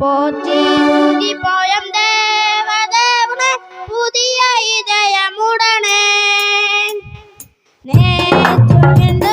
Potti poem ദേവദേവനെ പുതിയ ഇതയമുടനെ. നേറ്റുമെന്ന്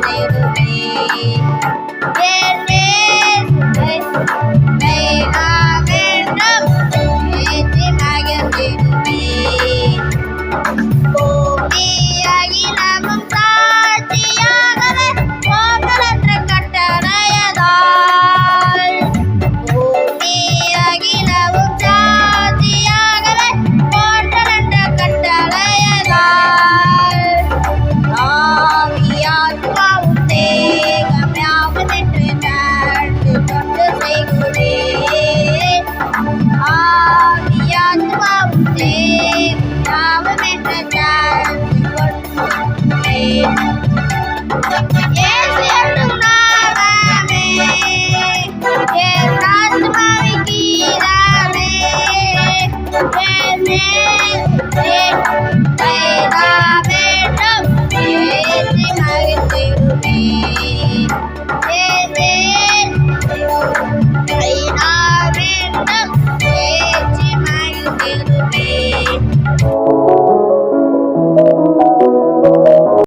baby.